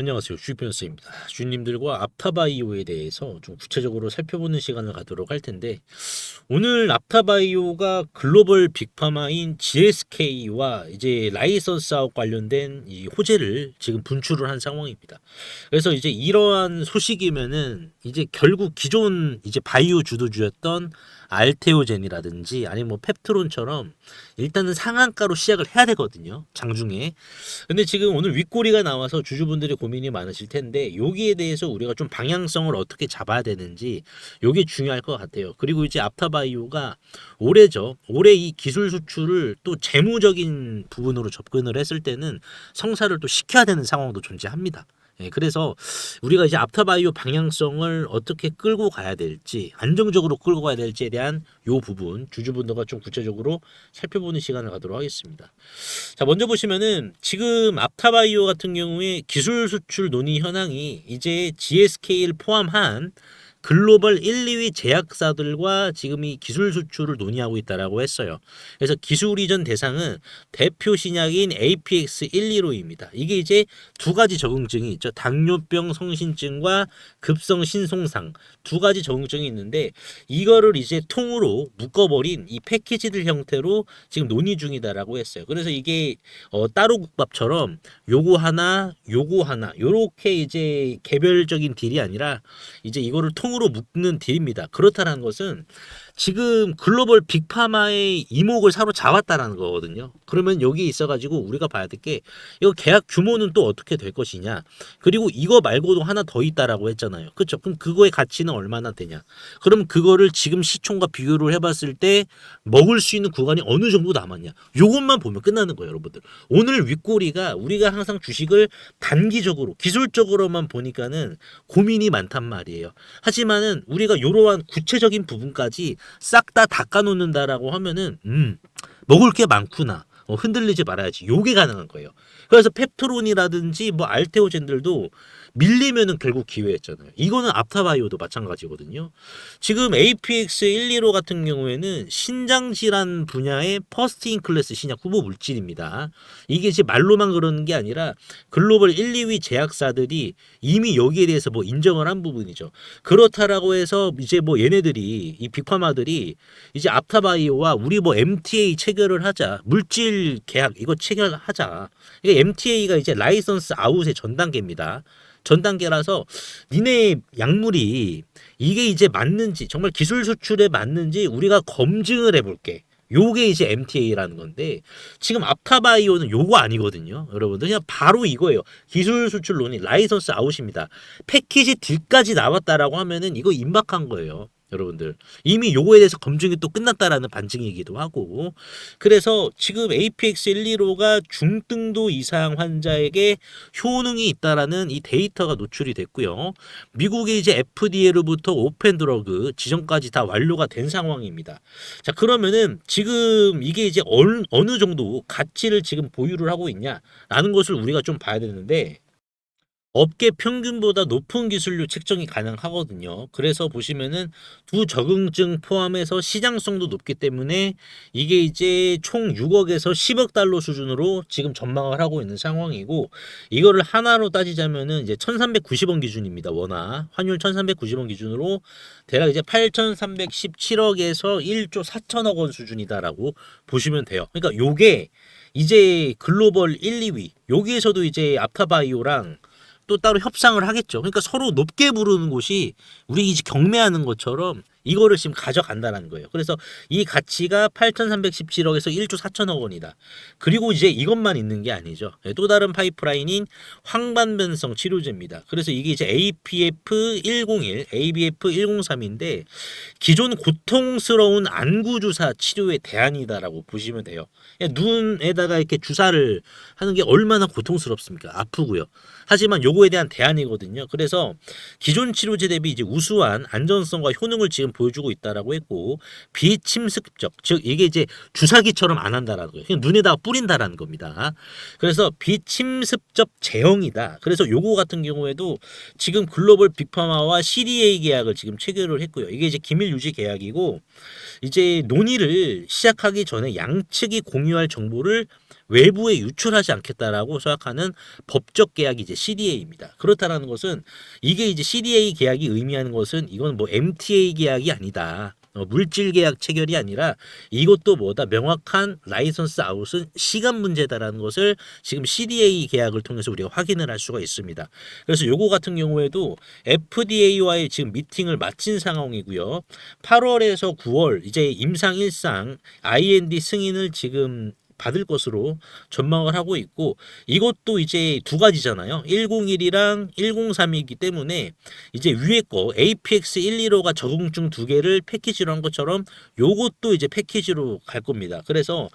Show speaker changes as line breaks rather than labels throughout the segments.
안녕하세요. 주변스입니다. 주님들과 앞타바이오에 대해서 좀 구체적으로 살펴보는 시간을 갖도록 할 텐데 오늘 앞타바이오가 글로벌 빅파마인 GSK와 이제 라이선스 아웃 관련된 이 호재를 지금 분출을 한 상황입니다. 그래서 이제 이러한 소식이면은 이제 결국 기존 이제 바이오 주도주였던 알테오젠이라든지 아니면 뭐 펩트론처럼 일단은 상한가로 시작을 해야 되거든요. 장중에. 근데 지금 오늘 윗꼬리가 나와서 주주분들이 고민이 많으실 텐데 여기에 대해서 우리가 좀 방향성을 어떻게 잡아야 되는지 요게 중요할 것 같아요. 그리고 이제 앞타바이오가 올해죠. 올해 이 기술 수출을 또 재무적인 부분으로 접근을 했을 때는 성사를 또 시켜야 되는 상황도 존재합니다. 예, 그래서 우리가 이제 앞타바이오 방향성을 어떻게 끌고 가야 될지 안정적으로 끌고 가야 될지에 대한 요 부분 주주분들과 좀 구체적으로 살펴보는 시간을 갖도록 하겠습니다. 자 먼저 보시면은 지금 앞타바이오 같은 경우에 기술 수출 논의 현황이 이제 GSK를 포함한 글로벌 1, 2위 제약사들과 지금 이 기술 수출을 논의하고 있다라고 했어요. 그래서 기술 이전 대상은 대표 신약인 APX115입니다. 이게 이제 두 가지 적응증이 있죠. 당뇨병 성신증과 급성 신송상 두 가지 적응증이 있는데 이거를 이제 통으로 묶어버린 이 패키지들 형태로 지금 논의 중이다라고 했어요. 그래서 이게 어, 따로 국밥처럼 요거 하나, 요거 하나 요렇게 이제 개별적인 딜이 아니라 이제 이거를 통 으로 묶는 딜입니다. 그렇다는 것은 지금 글로벌 빅파마의 이목을 사로잡았다라는 거거든요. 그러면 여기 있어가지고 우리가 봐야 될 게 이거 계약 규모는 또 어떻게 될 것이냐. 그리고 이거 말고도 하나 더 있다라고 했잖아요. 그렇죠? 그럼 그거의 가치는 얼마나 되냐. 그럼 그거를 지금 시총과 비교를 해봤을 때 먹을 수 있는 구간이 어느 정도 남았냐. 요것만 보면 끝나는 거예요, 여러분들. 오늘 윗꼬리가 우리가 항상 주식을 단기적으로 기술적으로만 보니까는 고민이 많단 말이에요. 하지만은 우리가 이러한 구체적인 부분까지 싹 다 닦아 놓는다라고 하면은 음 먹을 게 많구나. 어, 흔들리지 말아야지. 요게 가능한 거예요. 그래서 펩트론이라든지 뭐 알테오젠들도 밀리면은 결국 기회였잖아요. 이거는 앞타바이오도 마찬가지거든요. 지금 APX115 같은 경우에는 신장 질환 분야의 퍼스트인 클래스 신약 후보 물질입니다. 이게 이제 말로만 그러는 게 아니라 글로벌 1, 2위 제약사들이 이미 여기에 대해서 뭐 인정을 한 부분이죠. 그렇다라고 해서 이제 뭐 얘네들이 이 빅파마들이 이제 앞타바이오와 우리 뭐 MTA 체결을 하자. 물질 계약 이거 체결하자. 이게 MTA가 이제 라이선스 아웃의 전 단계입니다. 전 단계라서 니네 약물이 이게 이제 맞는지 정말 기술 수출에 맞는지 우리가 검증을 해볼게. 요게 이제 MTA라는 건데 지금 앞타바이오는 요거 아니거든요. 여러분들 그냥 바로 이거예요. 기술 수출론이 라이선스 아웃입니다. 패키지 딜까지 나왔다라고 하면은 이거 임박한 거예요. 여러분들 이미 요거에 대해서 검증이 또 끝났다라는 반증이기도 하고 그래서 지금 APX115가 중등도 이상 환자에게 효능이 있다라는 이 데이터가 노출이 됐고요. 미국의 이제 FDA로부터 오펜 드러그 지정까지 다 완료가 된 상황입니다. 자 그러면은 지금 이게 이제 어느 정도 가치를 지금 보유를 하고 있냐라는 것을 우리가 좀 봐야 되는데 업계 평균보다 높은 기술료 책정이 가능하거든요. 그래서 보시면은 두 적응증 포함해서 시장성도 높기 때문에 이게 이제 총 6억에서 10억 달러 수준으로 지금 전망을 하고 있는 상황이고 이거를 하나로 따지자면은 이제 1390원 기준입니다. 원화 환율 1390원 기준으로 대략 이제 8317억에서 1조 4천억 원 수준이다라고 보시면 돼요. 그러니까 요게 이제 글로벌 1, 2위 여기에서도 이제 앞타바이오랑 또 따로 협상을 하겠죠. 그러니까 서로 높게 부르는 곳이 우리 이제 경매하는 것처럼 이거를 지금 가져간다는 거예요. 그래서 이 가치가 8,317억에서 1조 4천억 원이다. 그리고 이제 이것만 있는 게 아니죠. 예, 또 다른 파이프라인인 황반변성 치료제입니다. 그래서 이게 이제 APF 101, ABF 103인데 기존 고통스러운 안구 주사 치료의 대안이다라고 보시면 돼요. 그냥 눈에다가 이렇게 주사를 하는 게 얼마나 고통스럽습니까? 아프고요. 하지만 요거에 대한 대안이거든요. 그래서 기존 치료제 대비 이제 우수한 안전성과 효능을 지금 지금 보여주고 있다라고 했고 비침습적 즉 이게 이제 주사기처럼 안 한다라는 거예요. 그냥 눈에다가 뿌린다라는 겁니다. 그래서 비침습적 제형이다. 그래서 요거 같은 경우에도 지금 글로벌 빅파마와 CDA 계약을 지금 체결을 했고요. 이게 이제 기밀 유지 계약이고 이제 논의를 시작하기 전에 양측이 공유할 정보를 외부에 유출하지 않겠다라고 생각하는 법적 계약이 이제 CDA입니다. 그렇다라는 것은 이게 이제 CDA 계약이 의미하는 것은 이건 뭐 MTA 계약이 아니다. 어, 물질 계약 체결이 아니라 이것도 뭐다 명확한 라이선스 아웃은 시간 문제다라는 것을 지금 CDA 계약을 통해서 우리가 확인을 할 수가 있습니다. 그래서 요거 같은 경우에도 FDA와의 지금 미팅을 마친 상황이고요. 8월에서 9월 이제 임상 일상 IND 승인을 지금 받을 것으로 전망을 하고 있고 이것도 이제 두 가지잖아요. 101이랑 103이기 때문에 이제 위에 거 APX 115가 적응증 두 개를 패키지로 한 것처럼 요것도 이제 패키지로 갈 겁니다. 그래서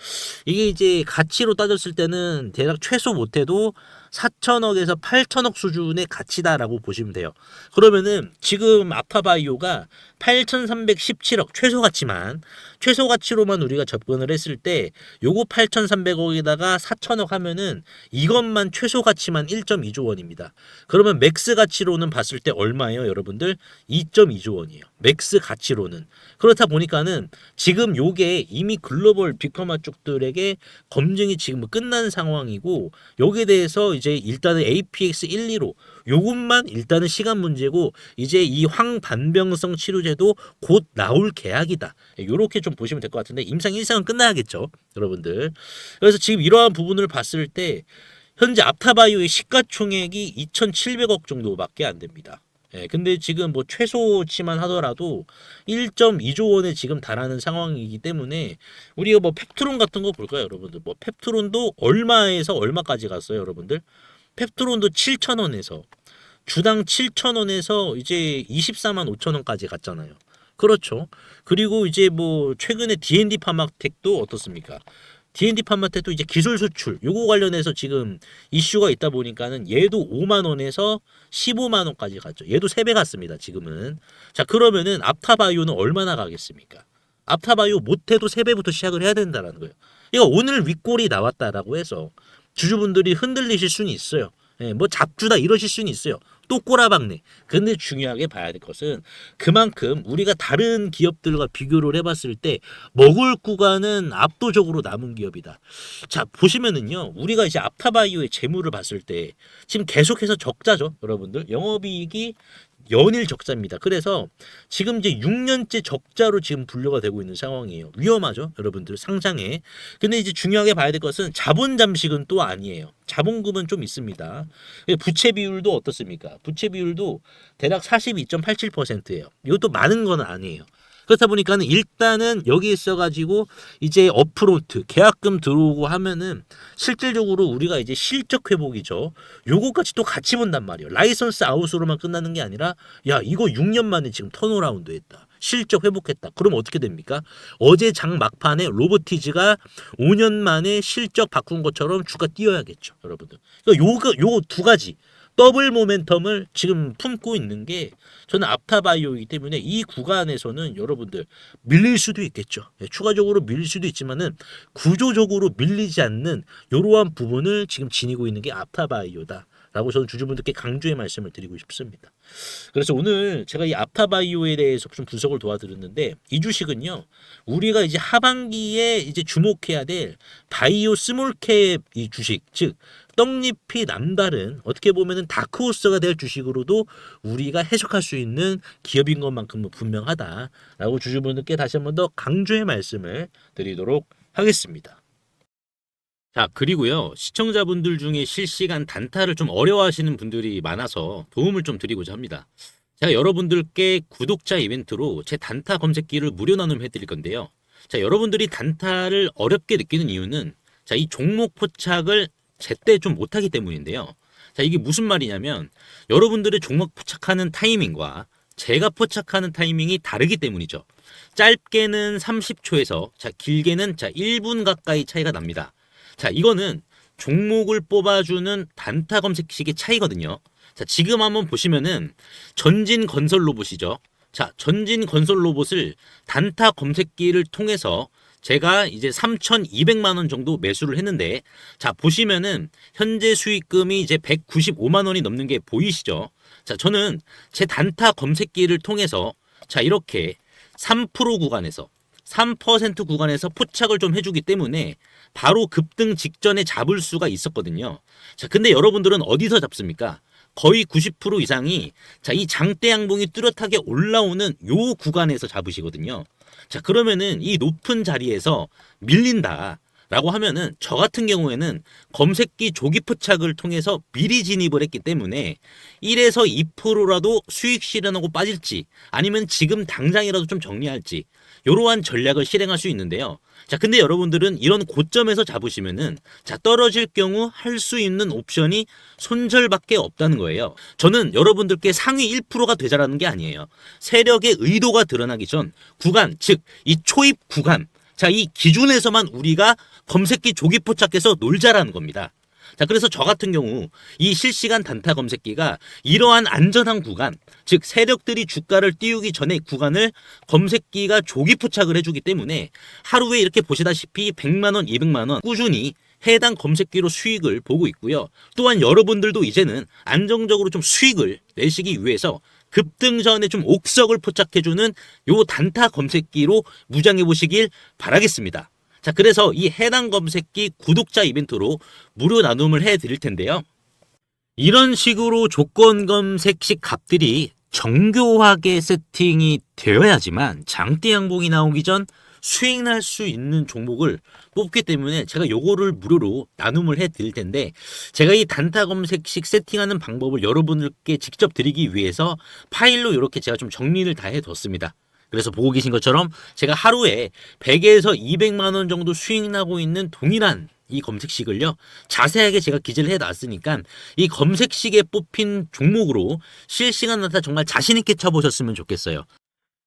이게 이제 가치로 따졌을 때는 대략 최소 못해도 4천억에서 8천억 수준의 가치다라고 보시면 돼요. 그러면은 지금 아파바이오가 8,317억 최소 가치만 최소 가치로만 우리가 접근을 했을 때 요거 8,300억에다가 4천억 하면은 이것만 최소 가치만 1.2조 원입니다. 그러면 맥스 가치로는 봤을 때 얼마예요, 여러분들? 2.2조 원이에요. 맥스 가치로는. 그렇다 보니까는 지금 요게 이미 글로벌 빅파마 쪽들에게 검증이 지금 끝난 상황이고 여기에 대해서 이제 일단은 APX 115 요것만 일단은 시간 문제고 이제 이 황반병성 치료제도 곧 나올 계약이다. 요렇게 좀 보시면 될 것 같은데 임상 일상은 끝나야겠죠, 여러분들. 그래서 지금 이러한 부분을 봤을 때 현재 앞타바이오의 시가총액이 2,700억 정도밖에 안 됩니다. 예, 근데 지금 뭐 최소치만 하더라도 1.2조 원에 지금 달하는 상황이기 때문에 우리가 뭐 펩트론 같은 거 볼까요, 여러분들? 뭐 펩트론도 얼마에서 얼마까지 갔어요, 여러분들? 펩트론도 7천 원에서 주당 7천 원에서 이제 24만 5천 원까지 갔잖아요. 그렇죠. 그리고 이제 뭐 최근에 D&D 파마텍도 어떻습니까? D&D 파마텍도 이제 기술 수출 요거 관련해서 지금 이슈가 있다 보니까는 얘도 5만 원에서 15만 원까지 갔죠. 얘도 3배 갔습니다. 지금은. 자, 그러면은 앞타바이오는 얼마나 가겠습니까? 앞타바이오 못 해도 3배부터 시작을 해야 된다라는 거예요. 이거 오늘 윗골이 나왔다라고 해서 주주분들이 흔들리실 수는 있어요. 예, 뭐 잡주다 이러실 수는 있어요. 또 꼬라박네. 근데 중요하게 봐야 될 것은 그만큼 우리가 다른 기업들과 비교를 해봤을 때 먹을 구간은 압도적으로 남은 기업이다. 자 보시면은요, 우리가 이제 앞타바이오의 재물을 봤을 때 지금 계속해서 적자죠, 여러분들. 영업이익이 연일 적자입니다. 그래서 지금 이제 6년째 적자로 지금 분류가 되고 있는 상황이에요. 위험하죠, 여러분들 상장에. 근데 이제 중요하게 봐야 될 것은 자본 잠식은 또 아니에요. 자본금은 좀 있습니다. 부채 비율도 어떻습니까? 부채 비율도 대략 42.87%예요. 이것도 많은 건 아니에요. 그렇다 보니까는 일단은 여기 있어가지고 이제 어프로트 계약금 들어오고 하면은 실질적으로 우리가 이제 실적 회복이죠. 요거까지 또 같이 본단 말이에요. 라이선스 아웃으로만 끝나는 게 아니라 야 이거 6년 만에 지금 턴어라운드 했다. 실적 회복했다. 그럼 어떻게 됩니까? 어제 장 막판에 로보티즈가 5년 만에 실적 바꾼 것처럼 주가 뛰어야겠죠, 여러분들. 그러니까 요거 요거 두 가지 더블 모멘텀을 지금 품고 있는 게 저는 앞타바이오이기 때문에 이 구간에서는 여러분들 밀릴 수도 있겠죠. 예, 추가적으로 밀릴 수도 있지만은 구조적으로 밀리지 않는 이러한 부분을 지금 지니고 있는 게 앞타바이오다. 라고 저는 주주분들께 강조의 말씀을 드리고 싶습니다. 그래서 오늘 제가 이 앞타바이오에 대해서 좀 분석을 도와드렸는데 이 주식은요 우리가 이제 하반기에 이제 주목해야 될 바이오 스몰캡 이 주식 즉 떡잎이 남다른 어떻게 보면은 다크호스가 될 주식으로도 우리가 해석할 수 있는 기업인 것만큼은 분명하다라고 주주분들께 다시 한번 더 강조의 말씀을 드리도록 하겠습니다. 자, 그리고요. 시청자분들 중에 실시간 단타를 좀 어려워하시는 분들이 많아서 도움을 좀 드리고자 합니다. 제가 여러분들께 구독자 이벤트로 제 단타 검색기를 무료 나눔해 드릴 건데요. 자, 여러분들이 단타를 어렵게 느끼는 이유는 자, 이 종목 포착을 제때 좀 못하기 때문인데요. 자, 이게 무슨 말이냐면 여러분들의 종목 포착하는 타이밍과 제가 포착하는 타이밍이 다르기 때문이죠. 짧게는 30초에서 자, 길게는 자, 1분 가까이 차이가 납니다. 자, 이거는 종목을 뽑아주는 단타 검색식의 차이거든요. 자, 지금 한번 보시면은 전진 건설 로봇이죠. 자, 전진 건설 로봇을 단타 검색기를 통해서 제가 이제 3,200만 원 정도 매수를 했는데 자, 보시면은 현재 수익금이 이제 195만 원이 넘는 게 보이시죠? 자, 저는 제 단타 검색기를 통해서 자, 이렇게 3% 구간에서 3% 구간에서 포착을 좀 해주기 때문에 바로 급등 직전에 잡을 수가 있었거든요. 자, 근데 여러분들은 어디서 잡습니까? 거의 90% 이상이 자, 이 장대 양봉이 뚜렷하게 올라오는 요 구간에서 잡으시거든요. 자, 그러면은 이 높은 자리에서 밀린다. 라고 하면은 저 같은 경우에는 검색기 조기 포착을 통해서 미리 진입을 했기 때문에 1에서 2%라도 수익 실현하고 빠질지 아니면 지금 당장이라도 좀 정리할지 이러한 전략을 실행할 수 있는데요. 자, 근데 여러분들은 이런 고점에서 잡으시면은 자, 떨어질 경우 할 수 있는 옵션이 손절밖에 없다는 거예요. 저는 여러분들께 상위 1%가 되자라는 게 아니에요. 세력의 의도가 드러나기 전 구간, 즉 이 초입 구간 자, 이 기준에서만 우리가 검색기 조기 포착해서 놀자라는 겁니다. 자, 그래서 저 같은 경우 이 실시간 단타 검색기가 이러한 안전한 구간, 즉 세력들이 주가를 띄우기 전에 구간을 검색기가 조기 포착을 해주기 때문에 하루에 이렇게 보시다시피 100만 원, 200만 원 꾸준히 해당 검색기로 수익을 보고 있고요. 또한 여러분들도 이제는 안정적으로 좀 수익을 내시기 위해서 급등 전에 좀 옥석을 포착해주는 요 단타 검색기로 무장해 보시길 바라겠습니다. 자, 그래서 이 해당 검색기 구독자 이벤트로 무료 나눔을 해 드릴 텐데요. 이런 식으로 조건 검색식 값들이 정교하게 세팅이 되어야지만 장대 양봉이 나오기 전 수익 날 수 있는 종목을 뽑기 때문에 제가 요거를 무료로 나눔을 해 드릴 텐데 제가 이 단타 검색식 세팅하는 방법을 여러분들께 직접 드리기 위해서 파일로 이렇게 제가 좀 정리를 다 해뒀습니다. 그래서 보고 계신 것처럼 제가 하루에 100에서 200만 원 정도 수익 나고 있는 동일한 이 검색식을요 자세하게 제가 기재를 해놨으니까 이 검색식에 뽑힌 종목으로 실시간 나타 정말 자신 있게 쳐보셨으면 좋겠어요.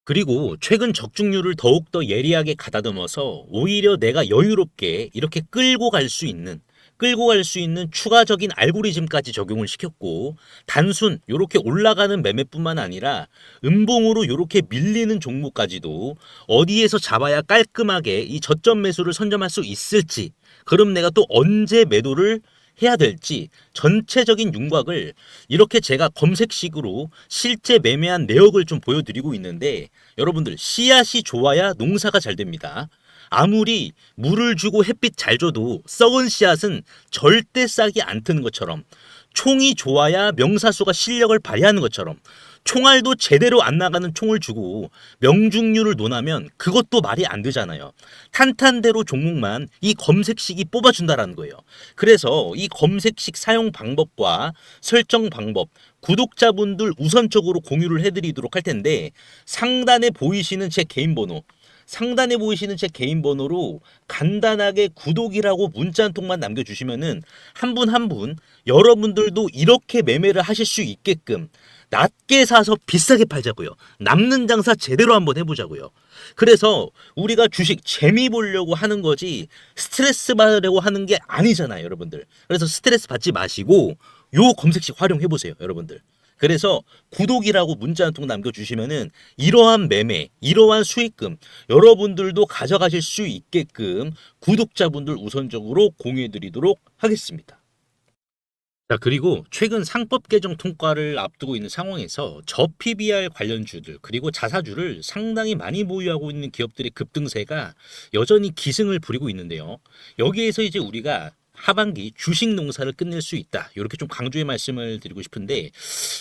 그리고 최근 적중률을 더욱더 예리하게 가다듬어서 오히려 내가 여유롭게 이렇게 끌고 갈 수 있는 끌고 갈 수 있는 추가적인 알고리즘까지 적용을 시켰고 단순 요렇게 올라가는 매매뿐만 아니라 음봉으로 요렇게 밀리는 종목까지도 어디에서 잡아야 깔끔하게 이 저점 매수를 선점할 수 있을지 그럼 내가 또 언제 매도를 해야 될지 전체적인 윤곽을 이렇게 제가 검색식으로 실제 매매한 내역을 좀 보여드리고 있는데 여러분들 씨앗이 좋아야 농사가 잘 됩니다. 아무리 물을 주고 햇빛 잘 줘도 썩은 씨앗은 절대 싹이 안 트는 것처럼 총이 좋아야 명사수가 실력을 발휘하는 것처럼 총알도 제대로 안 나가는 총을 주고 명중률을 논하면 그것도 말이 안 되잖아요. 탄탄대로 종목만 이 검색식이 뽑아준다라는 거예요. 그래서 이 검색식 사용 방법과 설정 방법 구독자분들 우선적으로 공유를 해드리도록 할 텐데 상단에 보이시는 제 개인 번호 상단에 보이시는 제 개인 번호로 간단하게 구독이라고 문자 한 통만 남겨주시면은 한 분 한 분 여러분들도 이렇게 매매를 하실 수 있게끔 낮게 사서 비싸게 팔자고요. 남는 장사 제대로 한번 해보자고요. 그래서 우리가 주식 재미 보려고 하는 거지 스트레스 받으려고 하는 게 아니잖아요, 여러분들. 그래서 스트레스 받지 마시고 요 검색식 활용해 보세요, 여러분들. 그래서 구독이라고 문자 한 통 남겨주시면은 이러한 매매, 이러한 수익금 여러분들도 가져가실 수 있게끔 구독자분들 우선적으로 공유해드리도록 하겠습니다. 자, 그리고 최근 상법 개정 통과를 앞두고 있는 상황에서 저 PBR 관련주들 그리고 자사주를 상당히 많이 보유하고 있는 기업들의 급등세가 여전히 기승을 부리고 있는데요. 여기에서 이제 우리가 하반기 주식 농사를 끝낼 수 있다. 이렇게 좀 강조의 말씀을 드리고 싶은데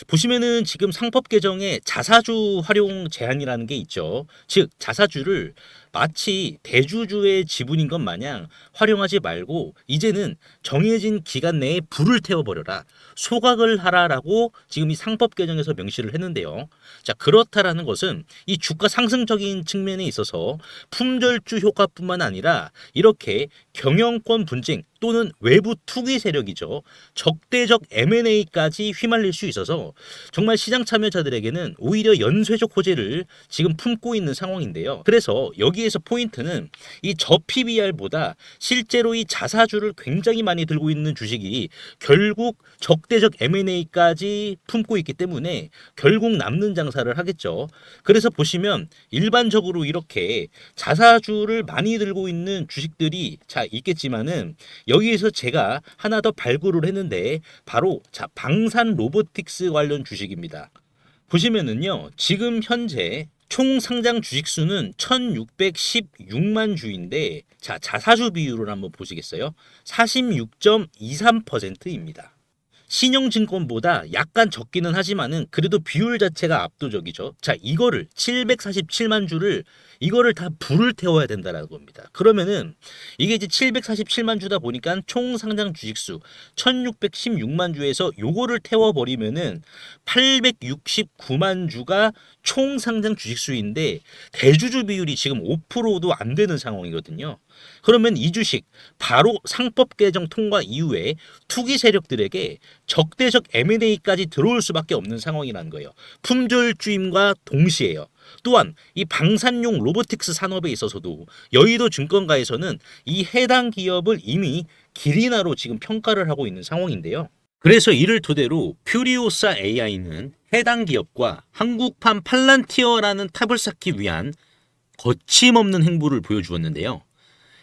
보시면은 지금 상법 개정에 자사주 활용 제한이라는 게 있죠. 즉 자사주를 마치 대주주의 지분인 것 마냥 활용하지 말고 이제는 정해진 기간 내에 불을 태워버려라. 소각을 하라라고 지금 이 상법 개정에서 명시를 했는데요. 자, 그렇다라는 것은 이 주가 상승적인 측면에 있어서 품절주 효과뿐만 아니라 이렇게 경영권 분쟁 또는 외부 투기 세력이죠. 적대적 M&A까지 휘말릴 수 있어서 정말 시장 참여자들에게는 오히려 연쇄적 호재를 지금 품고 있는 상황인데요. 그래서 여기 여기에서 포인트는 이 저 PBR보다 실제로 이 자사주를 굉장히 많이 들고 있는 주식이 결국 적대적 M&A까지 품고 있기 때문에 결국 남는 장사를 하겠죠. 그래서 보시면 일반적으로 이렇게 자사주를 많이 들고 있는 주식들이 자 있겠지만은 여기에서 제가 하나 더 발굴을 했는데 바로 자 방산 로보틱스 관련 주식입니다. 보시면은요 지금 현재 총 상장 주식 수는 1616만 주인데 자 자사주 비율을 한번 보시겠어요? 46.23%입니다. 신용증권보다 약간 적기는 하지만은 그래도 비율 자체가 압도적이죠. 자, 이거를 747만 주를 이거를 다 불을 태워야 된다라는 겁니다. 그러면은 이게 이제 747만 주다 보니까 총 상장 주식수 1616만 주에서 요거를 태워 버리면은 869만 주가 총 상장 주식 수인데 대주주 비율이 지금 5%도 안 되는 상황이거든요. 그러면 이 주식 바로 상법 개정 통과 이후에 투기 세력들에게 적대적 M&A까지 들어올 수밖에 없는 상황이라는 거예요. 품절 주임과 동시에요. 또한 이 방산용 로보틱스 산업에 있어서도 여의도 증권가에서는 이 해당 기업을 이미 기리나로 지금 평가를 하고 있는 상황인데요. 그래서 이를 토대로 퓨리오사 AI는 해당 기업과 한국판 팔란티어라는 탑을 쌓기 위한 거침없는 행보를 보여주었는데요.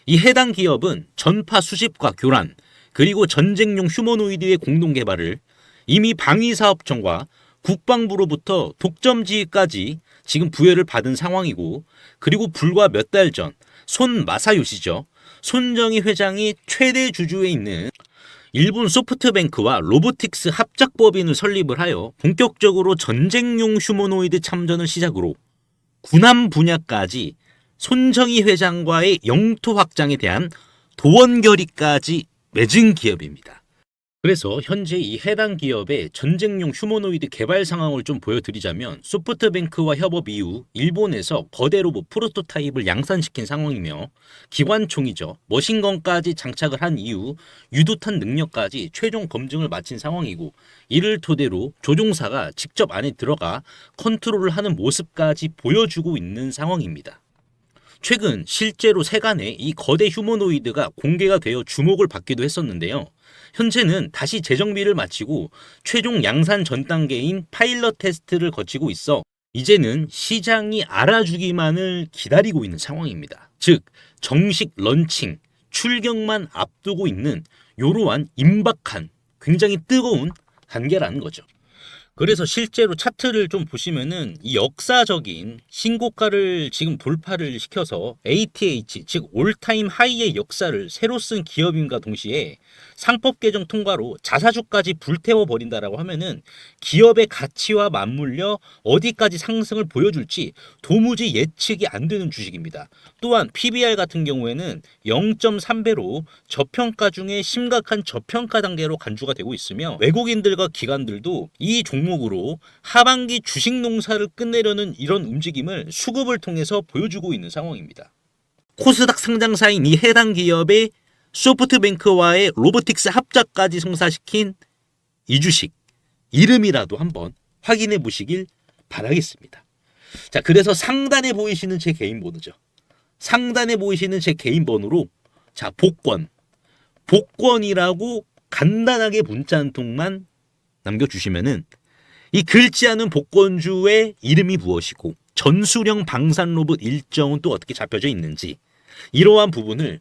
이 해당 기업은 전파 수집과 교란 그리고 전쟁용 휴머노이드의 공동 개발을 이미 방위사업청과 국방부로부터 독점지휘까지 지금 부여를 받은 상황이고 그리고 불과 몇 달 전 손 마사요시죠. 손정희 회장이 최대 주주에 있는 일본 소프트뱅크와 로보틱스 합작법인을 설립을 하여 본격적으로 전쟁용 휴머노이드 참전을 시작으로 군함 분야까지 손정희 회장과의 영토 확장에 대한 도원 결의까지 맺은 기업입니다. 그래서 현재 이 해당 기업의 전쟁용 휴머노이드 개발 상황을 좀 보여드리자면 소프트뱅크와 협업 이후 일본에서 거대 로봇 프로토타입을 양산시킨 상황이며 기관총이죠 머신건까지 장착을 한 이후 유도탄 능력까지 최종 검증을 마친 상황이고 이를 토대로 조종사가 직접 안에 들어가 컨트롤을 하는 모습까지 보여주고 있는 상황입니다. 최근 실제로 세간에 이 거대 휴머노이드가 공개가 되어 주목을 받기도 했었는데요. 현재는 다시 재정비를 마치고 최종 양산 전 단계인 파일럿 테스트를 거치고 있어 이제는 시장이 알아주기만을 기다리고 있는 상황입니다. 즉 정식 런칭, 출격만 앞두고 있는 이러한 임박한 굉장히 뜨거운 단계라는 거죠. 그래서 실제로 차트를 좀 보시면은 이 역사적인 신고가를 지금 돌파를 시켜서 ATH 즉 올타임 하이의 역사를 새로 쓴 기업임과 동시에 상법 개정 통과로 자사주까지 불태워 버린다라고 하면은 기업의 가치와 맞물려 어디까지 상승을 보여줄지 도무지 예측이 안 되는 주식입니다. 또한 PBR 같은 경우에는 0.3배로 저평가 중에 심각한 저평가 단계로 간주가 되고 있으며 외국인들과 기관들도 이 종목으로 하반기 주식 농사를 끝내려는 이런 움직임을 수급을 통해서 보여주고 있는 상황입니다. 코스닥 상장사인 이 해당 기업의 소프트뱅크와의 로보틱스 합작까지 성사시킨 이 주식 이름이라도 한번 확인해 보시길 바라겠습니다. 자, 그래서 상단에 보이시는 제 개인 번호죠. 상단에 보이시는 제 개인 번호로 자, 복권. 복권이라고 간단하게 문자 한 통만 남겨 주시면은 이 긁지 않은 복권주의 이름이 무엇이고 전수령 방산 로봇 일정은 또 어떻게 잡혀져 있는지 이러한 부분을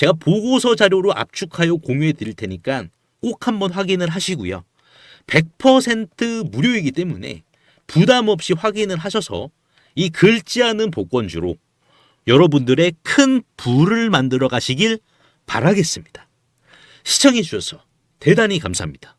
제가 보고서 자료로 압축하여 공유해 드릴 테니까 꼭 한번 확인을 하시고요. 100% 무료이기 때문에 부담 없이 확인을 하셔서 이 긁지 않은 복권주로 여러분들의 큰 부를 만들어 가시길 바라겠습니다. 시청해 주셔서 대단히 감사합니다.